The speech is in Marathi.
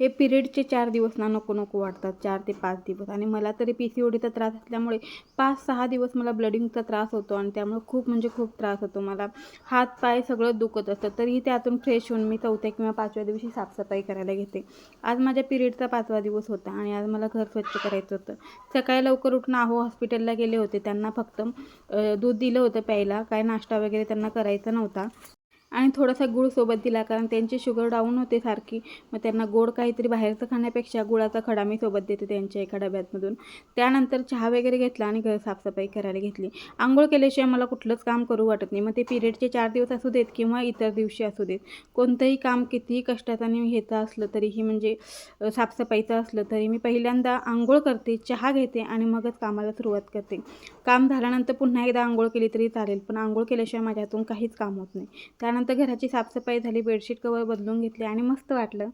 हे पिरियडचे चार दिवस ना नको नको वाटतात चार ते पाच दिवस. आणि मला तरी पी सी ओडीचा त्रास असल्यामुळे पाच सहा दिवस मला ब्लडिंगचा त्रास होतो आणि त्यामुळे खूप म्हणजे खूप त्रास होतो. मला हात पाय सगळं दुखत असतं. तरीही त्यातून फ्रेश होऊन मी चौथ्या किंवा पाचव्या दिवशी साफसफाई करायला घेते. आज माझ्या पिरियडचा पाचवा दिवस होता आणि आज मला घर स्वच्छ करायचं होतं. सकाळी लवकर उठून आहो हॉस्पिटलला गेले होते. त्यांना फक्त दूध दिलं होतं प्यायला. काय नाश्ता वगैरे त्यांना करायचा नव्हता. आणि थोडासा गुळ सोबत दिला कारण त्यांची शुगर डाऊन होते सारखी. मग त्यांना गोड काहीतरी बाहेरचं खाण्यापेक्षा गुळाचा खडा मी सोबत देते त्यांच्या एका डब्यातमधून. त्यानंतर चहा वगैरे घेतला आणि घर साफसफाई करायला घेतली. आंघोळ केल्याशिवाय मला कुठलंच काम करू वाटत नाही. मग ते पिरियडचे चार दिवस असू देत किंवा इतर दिवशी असू देत. कोणतंही काम कितीही कष्टाचं आणि ह्याचं असलं तरीही म्हणजे साफसफाईचं असलं तरी मी पहिल्यांदा आंघोळ करते चहा घेते आणि मगच कामाला सुरुवात करते. काम झाल्यानंतर पुन्हा एकदा आंघोळ केली तरी चालेल पण आंघोळ केल्याशिवाय माझ्या हातून काहीच काम होत नाही. त्यानंतर त्यानंतर घराची साफसफाई झाली बेडशीट कवर बदलून घेतले आणि मस्त वाटलं.